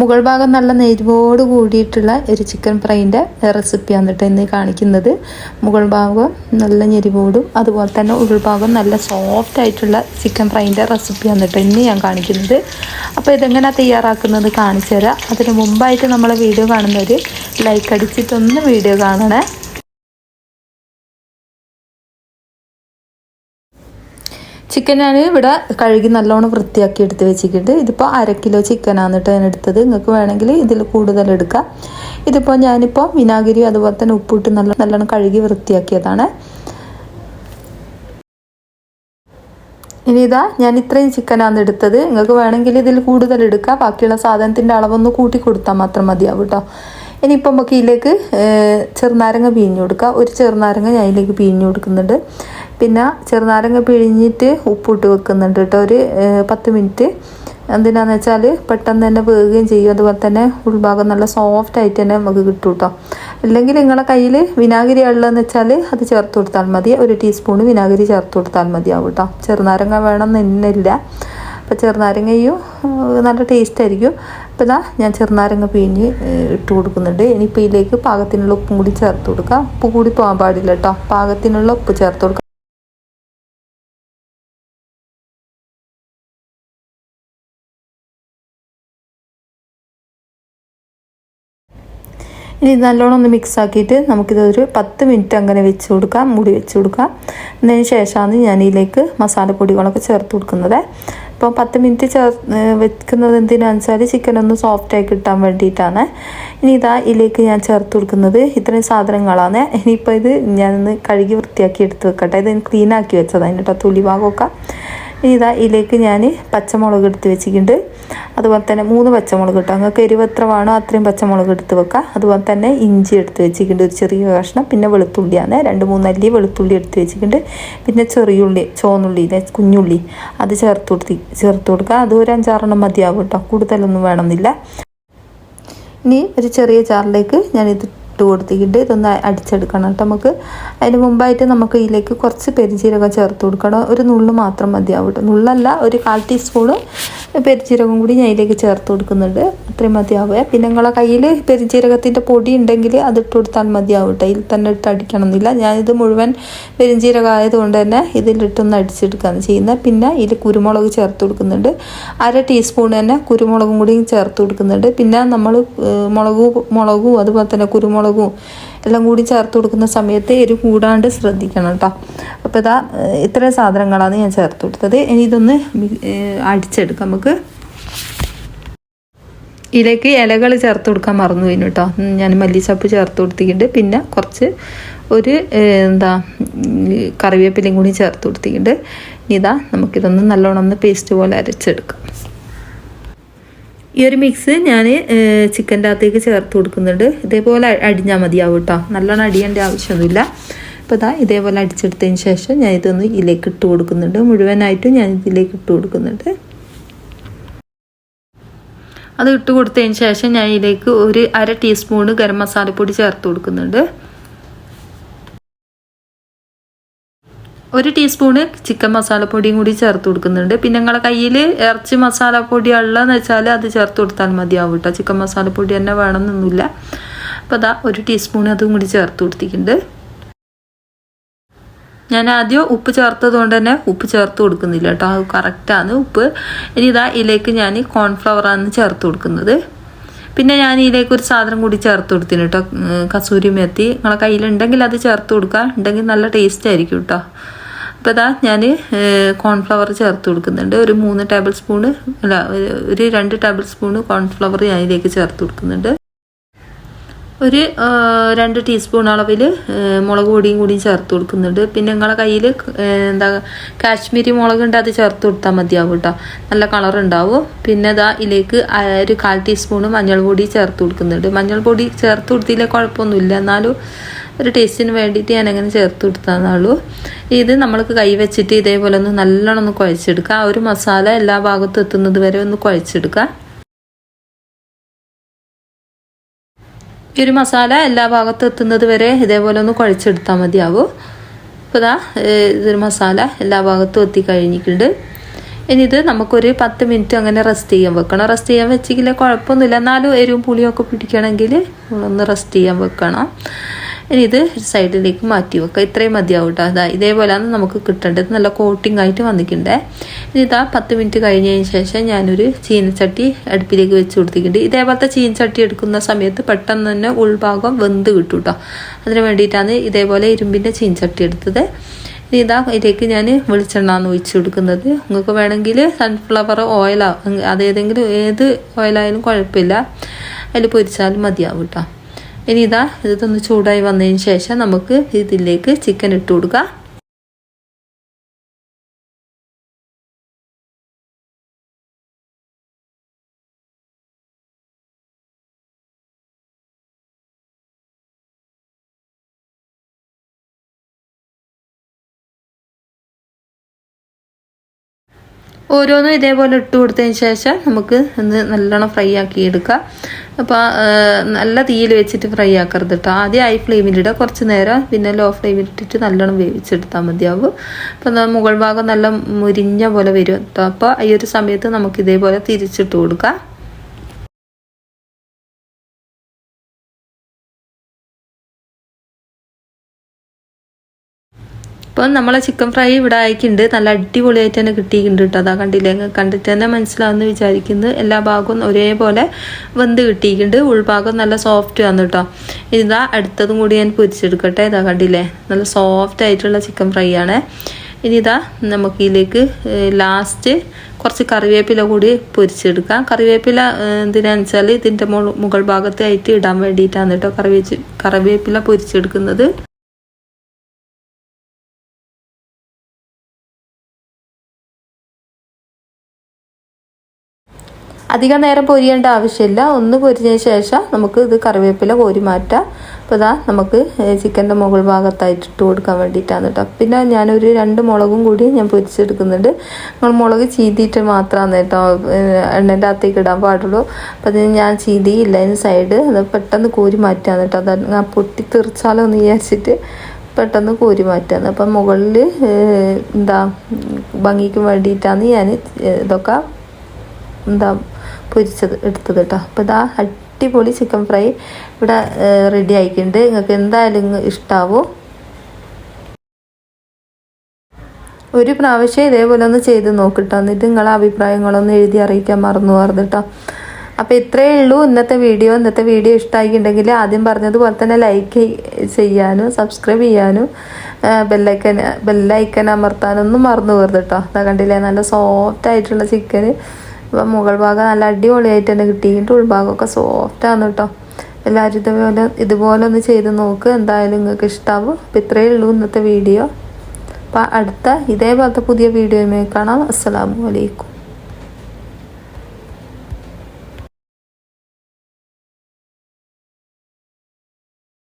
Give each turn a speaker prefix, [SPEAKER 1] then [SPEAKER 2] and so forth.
[SPEAKER 1] മുകൾ ഭാഗം നല്ല നെരുവോട് കൂടിയിട്ടുള്ള ഒരു ചിക്കൻ ഫ്രൈന്റെ റെസിപ്പിയാണ് കേട്ടോ ഇന്ന് കാണിക്കുന്നത്. മുകൾ ഭാഗം നല്ല ഞെരിവോടും അതുപോലെ തന്നെ ഉൾഭാഗം നല്ല സോഫ്റ്റ് ആയിട്ടുള്ള ചിക്കൻ ഫ്രൈന്റെ റെസിപ്പിയാണ് കേട്ടോ ഇന്ന് ഞാൻ കാണിക്കുന്നത്. അപ്പോൾ ഇതെങ്ങനെ തയ്യാറാക്കുന്നത് കാണിച്ചു തരാം. അതിന് മുമ്പായിട്ട് നമ്മളെ വീഡിയോ കാണുന്നവർ ലൈക്ക് അടിച്ചിട്ടൊന്ന് വീഡിയോ കാണണേ. ചിക്കൻ ഞാൻ ഇവിടെ കഴുകി നല്ലോണം വൃത്തിയാക്കി എടുത്ത് വെച്ചിട്ടുണ്ട്. ഇതിപ്പോൾ അര കിലോ ചിക്കനാണ് കേട്ടോ ഞാൻ എടുത്തത്. നിങ്ങൾക്ക് വേണമെങ്കിൽ ഇതിൽ കൂടുതൽ എടുക്കാം. ഇതിപ്പോൾ ഞാനിപ്പോൾ വിനാഗിരി അതുപോലെ തന്നെ ഉപ്പിട്ട് നല്ല നല്ലോണം കഴുകി വൃത്തിയാക്കിയതാണ്. ഇനി ഇതാ ഞാൻ ഇത്രയും ചിക്കനാണ് എടുത്തത്. നിങ്ങൾക്ക് വേണമെങ്കിൽ ഇതിൽ കൂടുതൽ എടുക്കാം. ബാക്കിയുള്ള സാധനത്തിന്റെ അളവൊന്ന് കൂട്ടി കൊടുത്താൽ മാത്രം മതിയാവും കേട്ടോ. ഇനിയിപ്പോൾ നമുക്ക് ഇതിലേക്ക് ചെറുനാരങ്ങ പിഴിഞ്ഞു കൊടുക്കുക ഒരു ചെറുനാരങ്ങ ഞാൻ ഇതിലേക്ക് പിഴിഞ്ഞു കൊടുക്കുന്നുണ്ട്. പിന്നെ ചെറുനാരങ്ങ പിഴിഞ്ഞിട്ട് ഉപ്പിട്ട് വെക്കുന്നുണ്ട് കേട്ടോ. ഒരു പത്ത് മിനിറ്റ്. എന്തിനാന്ന് വെച്ചാൽ പെട്ടെന്ന് തന്നെ വേകുകയും ചെയ്യും. അതുപോലെ തന്നെ ഉൾഭാഗം നല്ല സോഫ്റ്റ് ആയിട്ട് തന്നെ നമുക്ക് കിട്ടും കേട്ടോ. അല്ലെങ്കിൽ നിങ്ങളെ കയ്യിൽ വിനാഗിരി ഉള്ളതെന്ന് വെച്ചാൽ അത് ചേർത്ത് കൊടുത്താൽ മതി. ഒരു ടീസ്പൂൺ വിനാഗിരി ചേർത്ത് കൊടുത്താൽ മതിയാവും കേട്ടോ. ചെറുനാരങ്ങ വേണം എന്നില്ല അപ്പോൾ ചെറുനാരങ്ങയും നല്ല ടേസ്റ്റ് ആയിരിക്കും അപ്പോൾ ഇതാ ഞാൻ ചെറുനാരങ്ങ പിഴിഞ്ഞ് ഇട്ട് കൊടുക്കുന്നുണ്ട്. ഇനിയിപ്പോൾ ഇതിലേക്ക് പാകത്തിനുള്ള ഉപ്പും കൂടി ചേർത്ത് കൊടുക്കാം. ഉപ്പ് കൂടി പോകാൻ പാടില്ല കേട്ടോ. പാകത്തിനുള്ള ഉപ്പ് ചേർത്ത് കൊടുക്കാം. ഇനി നല്ലോണം ഒന്ന് മിക്സ് ആക്കിയിട്ട് നമുക്കിതൊരു പത്ത് മിനിറ്റ് അങ്ങനെ വെച്ച് കൊടുക്കാം. മൂടി വെച്ച് കൊടുക്കാം. അതിന് ശേഷമാണ് ഞാനിതിലേക്ക് മസാലപ്പൊടികളൊക്കെ ചേർത്ത് കൊടുക്കുന്നത്. അപ്പോൾ പത്ത് മിനിറ്റ് ചേർ വെക്കുന്നത് എന്തിനാണെന്ന് വെച്ചാൽ ചിക്കൻ ഒന്ന് സോഫ്റ്റായി കിട്ടാൻ വേണ്ടിയിട്ടാണ്. ഇനി ഇതാ ഇതിലേക്ക് ഞാൻ ചേർത്ത് കൊടുക്കുന്നത് ഇത്രയും സാധനങ്ങളാണ്. ഇനിയിപ്പോൾ ഇത് ഞാൻ ഒന്ന് കഴുകി വൃത്തിയാക്കി എടുത്ത് വെക്കട്ടെ. ഇത് ക്ലീൻ ആക്കി വെച്ചതാണ് കേട്ടോ തൊലി ഭാഗമൊക്കെ. ഇനി ഇതാ ഇതിലേക്ക് ഞാൻ പച്ചമുളക് എടുത്ത് വെച്ചിട്ടുണ്ട്. അതുപോലെ തന്നെ മൂന്ന് പച്ചമുളക് കിട്ടും നിങ്ങൾക്ക് എരിവ് എത്ര വേണോ അത്രയും പച്ചമുളക് എടുത്ത് വെക്കുക അതുപോലെ തന്നെ ഇഞ്ചി എടുത്ത് വെച്ചിട്ടുണ്ട് ഒരു ചെറിയ കഷ്ണം. പിന്നെ വെളുത്തുള്ളിയാണ്. രണ്ട് മൂന്നല്ലി വെളുത്തുള്ളി എടുത്ത് വെച്ചിട്ടുണ്ട്. പിന്നെ ചെറിയുള്ളി ചോന്നുള്ളി കുഞ്ഞുള്ളി. അത് ചേർത്ത് കൊടുത്തി ചേർത്ത് കൊടുക്കുക അത് ഒരു അഞ്ചാറെണ്ണം മതിയാവും കേട്ടോ. കൂടുതലൊന്നും വേണമെന്നില്ല. ഇനി ഒരു ചെറിയ ചാറിലേക്ക് ഞാനിത് ഇട്ട് കൊടുത്തിട്ട് ഇതൊന്ന് അടിച്ചെടുക്കണം കേട്ടോ നമുക്ക്. അതിന് മുമ്പായിട്ട് നമുക്ക് ഇതിലേക്ക് കുറച്ച് പെരിഞ്ചീരകം ചേർത്ത് കൊടുക്കണം. ഒരു നുള്ളു മാത്രം മതിയാവും കേട്ടോ. നുള്ളല്ല ഒരു കാൽ ടീസ്പൂണ് പെരിജീരകം കൂടി ഞാൻ ഇതിലേക്ക് ചേർത്ത് കൊടുക്കുന്നുണ്ട്. അത്രയും മതിയാവുക പിന്നെ നിങ്ങളെ കയ്യിൽ പെരിഞ്ചീരകത്തിന്റെ പൊടി ഉണ്ടെങ്കിൽ അത് ഇട്ട് കൊടുത്താൽ മതിയാവും കേട്ടോ. ഇതിൽ തന്നെ ഇട്ട് അടിക്കണം എന്നില്ല ഞാനിത് മുഴുവൻ പെരിജീരകം ആയതുകൊണ്ട് തന്നെ ഇതിലിട്ടൊന്ന് അടിച്ചെടുക്കുകയാണ് ചെയ്യുന്നത്. പിന്നെ ഇതിൽ കുരുമുളക് ചേർത്ത് കൊടുക്കുന്നുണ്ട്. അര ടീസ്പൂൺ തന്നെ കുരുമുളകും കൂടി ചേർത്ത് കൊടുക്കുന്നുണ്ട്. പിന്നെ നമ്മൾ മുളകും മുളകും അതുപോലെ തന്നെ കുരുമുളകും എല്ലാം കൂടി ചേർത്ത് കൊടുക്കുന്ന സമയത്ത് എരി കൂടാണ്ട് ശ്രദ്ധിക്കണം കേട്ടോ. അപ്പോൾ ഇതാ ഇത്രയും സാധനങ്ങളാണ് ഞാൻ ചേർത്ത് കൊടുത്തത്. ഇനി ഇതൊന്ന് അടിച്ചെടുക്കാം. നമുക്ക് ഇതിലേക്ക് ഇലകൾ ചേർത്ത് കൊടുക്കാൻ മറന്നു പോയിന് കേട്ടോ ഞാൻ മല്ലിച്ചപ്പ് ചേർത്ത് കൊടുത്തിട്ടുണ്ട്. പിന്നെ കുറച്ച് ഒരു എന്താ കറിവേപ്പിലയും കൂടി ചേർത്ത് കൊടുത്തിട്ടുണ്ട്. ഇതാ നമുക്കിതൊന്ന് നല്ലോണം ഒന്ന് പേസ്റ്റ് പോലെ അരച്ചെടുക്കാം. ഈ ഒരു മിക്സ് ഞാൻ ചിക്കന്റെ അകത്തേക്ക് ചേർത്ത് കൊടുക്കുന്നുണ്ട്. ഇതേപോലെ അടിഞ്ഞാൽ മതിയാവും കേട്ടോ നല്ലോണം അടിയേണ്ട ആവശ്യമൊന്നുമില്ല. അപ്പോൾ ഇതാ ഇതേപോലെ അടിച്ചെടുത്തതിന് ശേഷം ഞാൻ ഇതൊന്ന് ഇതിലേക്ക് ഇട്ട് കൊടുക്കുന്നുണ്ട്. മുഴുവനായിട്ടും ഞാൻ ഇതിലേക്ക് ഇട്ട് കൊടുക്കുന്നുണ്ട്. അത് ഇട്ട് കൊടുത്തതിന് ശേഷം ഞാൻ ഇതിലേക്ക് ഒരു അര ടീസ്പൂണ് ഗരം മസാലപ്പൊടി ചേർത്ത് കൊടുക്കുന്നുണ്ട്. ഒരു ടീസ്പൂണ് ചിക്കൻ മസാലപ്പൊടിയും കൂടി ചേർത്ത് കൊടുക്കുന്നുണ്ട്. പിന്നെ നിങ്ങളെ കയ്യിൽ ഇറച്ചി മസാലപ്പൊടി ഉള്ളതെന്ന് വെച്ചാൽ അത് ചേർത്ത് കൊടുത്താൽ മതിയാവും കേട്ടോ. ചിക്കൻ മസാലപ്പൊടി തന്നെ വേണമെന്നൊന്നുമില്ല. അപ്പോൾ അതാ ഒരു ടീസ്പൂൺ അതും കൂടി ചേർത്ത് കൊടുത്തിട്ടുണ്ട്. ഞാൻ ആദ്യം ഉപ്പ് ചേർത്തത് കൊണ്ട് തന്നെ ഉപ്പ് ചേർത്ത് കൊടുക്കുന്നില്ല കേട്ടോ. അത് കറക്റ്റാണ് ഉപ്പ്. ഇനി ഇതാ ഇതിലേക്ക് ഞാൻ കോൺഫ്ലവറാണ് ചേർത്ത് കൊടുക്കുന്നത്. പിന്നെ ഞാൻ ഇതിലേക്ക് ഒരു സാധനം കൂടി ചേർത്ത് കൊടുത്തിന് കേട്ടോ. കസൂരി മെത്തി. നിങ്ങളെ കയ്യിലുണ്ടെങ്കിൽ അത് ചേർത്ത് കൊടുക്കുക. ഉണ്ടെങ്കിൽ നല്ല ടേസ്റ്റ് ആയിരിക്കും കേട്ടോ. അപ്പോൾ ഇതാ ഞാൻ കോൺഫ്ലവർ ചേർത്ത് കൊടുക്കുന്നുണ്ട്. ഒരു മൂന്ന് ടേബിൾ സ്പൂണ് അല്ല ഒരു രണ്ട് ടേബിൾ സ്പൂണ് കോൺഫ്ലവർ ഞാൻ ഇതിലേക്ക് ചേർത്ത് കൊടുക്കുന്നുണ്ട്. ഒരു രണ്ട് ടീസ്പൂൺ അളവിൽ മുളക് പൊടിയും കൂടി ചേർത്ത് കൊടുക്കുന്നുണ്ട്. പിന്നെ നിങ്ങളെ കയ്യിൽ എന്താ കാശ്മീരി മുളകുണ്ട് അത് ചേർത്ത് കൊടുത്താൽ മതിയാവും കേട്ടോ. നല്ല കളർ ഉണ്ടാവും. പിന്നെ ഇതാ ഇതിലേക്ക് ഒരു കാൽ ടീസ്പൂൺ മഞ്ഞൾ പൊടി ചേർത്ത് കൊടുക്കുന്നുണ്ട്. മഞ്ഞൾ പൊടി ചേർത്ത് കൊടുത്തില്ല കുഴപ്പമൊന്നുമില്ല. എന്നാലും ഒരു ടേസ്റ്റിന് വേണ്ടിയിട്ട് ഞാൻ അങ്ങനെ ചേർത്ത് കൊടുത്താന്നുള്ളൂ ഇത് നമ്മൾക്ക് കൈ വെച്ചിട്ട് ഇതേപോലെ ഒന്ന് നല്ലോണം ഒന്ന് കുഴച്ചെടുക്കുക. ആ ഒരു മസാല എല്ലാ ഭാഗത്തും എത്തുന്നത് വരെ ഒന്ന് കുഴച്ചെടുക്കുക. ഈ ഒരു മസാല എല്ലാ ഭാഗത്തും എത്തുന്നത് വരെ ഇതേപോലെ ഒന്ന് കുഴച്ചെടുത്താൽ മതിയാവും. അപ്പോൾ ഇതാ ഇതൊരു മസാല എല്ലാ ഭാഗത്തും എത്തി കഴിഞ്ഞിട്ടുണ്ട്. ഇനി ഇത് നമുക്കൊരു പത്ത് മിനിറ്റ് അങ്ങനെ റെസ്റ്റ് ചെയ്യാൻ വെക്കണം. റെസ്റ്റ് ചെയ്യാൻ വെച്ചെങ്കിൽ കുഴപ്പമൊന്നുമില്ല. എന്നാലും എരിവും പുളിയൊക്കെ പിടിക്കണമെങ്കിൽ ഒന്ന് റെസ്റ്റ് ചെയ്യാൻ വെക്കണം. ഇനി ഇത് സൈഡിലേക്ക് മാറ്റി വെക്കുക. ഇത്രയും മതിയാവും കേട്ടോ അതാ ഇതേപോലെയാണ് നമുക്ക് കിട്ടേണ്ടത്. നല്ല കോട്ടിംഗ് ആയിട്ട് വന്നിട്ടുണ്ടേ. ഇനി ഇതാ പത്ത് മിനിറ്റ് കഴിഞ്ഞതിന് ശേഷം ഞാനൊരു ചീനച്ചട്ടി അടുപ്പിലേക്ക് വെച്ച് കൊടുത്തിട്ടുണ്ട്. ഇതേപോലത്തെ ചീനച്ചട്ടി എടുക്കുന്ന സമയത്ത് പെട്ടെന്ന് തന്നെ ഉൾഭാഗം വെന്ത് കിട്ടും കേട്ടോ അതിന് വേണ്ടിയിട്ടാണ് ഇതേപോലെ ഇരുമ്പിന്റെ ചീനച്ചട്ടി എടുത്തത്. ഇനി ഇതാ ഇതിലേക്ക് ഞാൻ വെളിച്ചെണ്ണ ഒഴിച്ചു കൊടുക്കുന്നത്. നിങ്ങൾക്ക് വേണമെങ്കിൽ സൺഫ്ലവർ ഓയിലോ അതേതെങ്കിലും ഏത് ഓയിലായാലും കുഴപ്പമില്ല. അതിൽ പൊരിച്ചാലും മതിയാവും കേട്ടോ ഇനി ഇതാ ഇതൊന്ന് ചൂടായി വന്നതിന് ശേഷം നമുക്ക് ഇതിലേക്ക് ചിക്കൻ ഇട്ട് കൊടുക്കുക ഓരോന്നും ഇതേപോലെ ഇട്ട് കൊടുത്തതിന് ശേഷം നമുക്ക് ഒന്ന് നല്ലോണം ഫ്രൈ ആക്കി എടുക്കാം. അപ്പോൾ നല്ല തീയിൽ വെച്ചിട്ട് ഫ്രൈ ആക്കരുത് കേട്ടോ ആദ്യം ഹൈ ഫ്ലെയിമിലിടുക കുറച്ച് നേരം പിന്നെ ലോ ഫ്ലെയിമിൽ ഇട്ടിട്ട് നല്ലോണം വേവിച്ചെടുത്താൽ മതിയാവും. അപ്പോൾ മുകൾ ഭാഗം നല്ല മുരിഞ്ഞ പോലെ വരും കേട്ടോ അപ്പോൾ ഈ ഒരു സമയത്ത് നമുക്ക് ഇതേപോലെ തിരിച്ചിട്ട് കൊടുക്കാം. ഇപ്പം നമ്മളെ ചിക്കൻ ഫ്രൈ ഇവിടെ ആയിക്കുണ്ട്. നല്ല അടിപൊളിയായിട്ട് തന്നെ കിട്ടിയിട്ടുണ്ട് കേട്ടോ അതാ കണ്ടില്ലേ? കണ്ടിട്ട് തന്നെ മനസ്സിലാവുമെന്ന് വിചാരിക്കുന്നു. എല്ലാ ഭാഗവും ഒരേപോലെ വെന്ത് കിട്ടിയിട്ടുണ്ട്. ഉൾഭാഗം നല്ല സോഫ്റ്റ് ആണ് കേട്ടോ ഇതാ അടുത്തതും കൂടി ഞാൻ പൊരിച്ചെടുക്കട്ടെ. ഇതാ കണ്ടില്ലേ? നല്ല സോഫ്റ്റ് ആയിട്ടുള്ള ചിക്കൻ ഫ്രൈ ആണ്. ഇനി ഇതാ നമുക്ക് ഇതിലേക്ക് ലാസ്റ്റ് കുറച്ച് കറിവേപ്പില കൂടി പൊരിച്ചെടുക്കാം. കറിവേപ്പില എന്തിനാന്ന് വെച്ചാൽ ഇതിന്റെ മുകൾ ഭാഗത്തായിട്ട് ഇടാൻ വേണ്ടിയിട്ടാണ് കേട്ടോ കറിവേച്ച് കറിവേപ്പില പൊരിച്ചെടുക്കുന്നത്. അധികം നേരം പൊരിയേണ്ട ആവശ്യമില്ല. ഒന്ന് പൊരിഞ്ഞതിന് ശേഷം നമുക്ക് ഇത് കറിവേപ്പില കോരി മാറ്റാം. അപ്പോൾ ഇതാ നമുക്ക് ചിക്കന്റെ മുകൾ ഭാഗത്തായിട്ട് ഇട്ട് കൊടുക്കാൻ വേണ്ടിയിട്ടാണ് കേട്ടോ. പിന്നെ ഞാനൊരു രണ്ട് മുളകും കൂടി ഞാൻ പൊരിച്ചെടുക്കുന്നുണ്ട്. നമ്മൾ മുളക് ചീതിയിട്ട് മാത്രമാണ് കേട്ടോ എണ്ണേന്റെ അകത്തേക്ക് ഇടാൻ പാടുള്ളൂ. അപ്പോൾ അതിന് ഞാൻ ചീതിയില്ല അതിന് സൈഡ് അത് പെട്ടെന്ന് കോരി മാറ്റാന്ന് കേട്ടോ. അത് പൊട്ടി തെറിച്ചാലോ എന്ന് വിചാരിച്ചിട്ട് പെട്ടെന്ന് കോരി മാറ്റാന്ന് അപ്പം മുകളിൽ എന്താ ഭംഗിക്ക് വേണ്ടിയിട്ടാണ് ഞാൻ ഇതൊക്കെ എന്താ പൊരിച്ചത് എടുത്തത് കേട്ടോ. അപ്പോൾ ഇതാ അടിപൊളി ചിക്കൻ ഫ്രൈ ഇവിടെ റെഡി ആയിട്ടുണ്ട്. നിങ്ങൾക്ക് എന്തായാലും ഇഷ്ടാവോ? ഒരു പ്രാവശ്യം ഇതേപോലെ ഒന്ന് ചെയ്ത് നോക്കിട്ടോ. എന്നിട്ട് നിങ്ങളെ അഭിപ്രായങ്ങളൊന്ന് എഴുതി അറിയിക്കാൻ മറന്നു പറഞ്ഞിട്ടോ അപ്പോൾ ഇത്രയേ ഉള്ളൂ ഇന്നത്തെ വീഡിയോ. ഇന്നത്തെ വീഡിയോ ഇഷ്ടമായിട്ടുണ്ടെങ്കിൽ ആദ്യം പറഞ്ഞതുപോലെ തന്നെ ലൈക്ക് ചെയ്യാനും സബ്സ്ക്രൈബ് ചെയ്യാനും ബെല്ലൈക്കൻ ബെല്ലൈക്കൻ അമർത്താനൊന്നും മറന്നു പോകരുത് കേട്ടോ. അതാ കണ്ടില്ലേ? നല്ല സോഫ്റ്റ് ആയിട്ടുള്ള ചിക്കന് അപ്പം മുകൾ ഭാഗം നല്ല അടിപൊളിയായിട്ട് തന്നെ കിട്ടിയിട്ട് ഉൾഭാഗമൊക്കെ സോഫ്റ്റാണ് കേട്ടോ. എല്ലാവരും ഇതുപോലെ ഇതുപോലെ ഒന്ന് ചെയ്ത് നോക്ക്. എന്തായാലും നിങ്ങൾക്ക് ഇഷ്ടമാവും അപ്പം ഇത്രയേ ഉള്ളൂ ഇന്നത്തെ വീഡിയോ അപ്പം അടുത്ത ഇതേപോലത്തെ പുതിയ വീഡിയോയുമായി കാണാം. അസ്സാം വലൈക്കും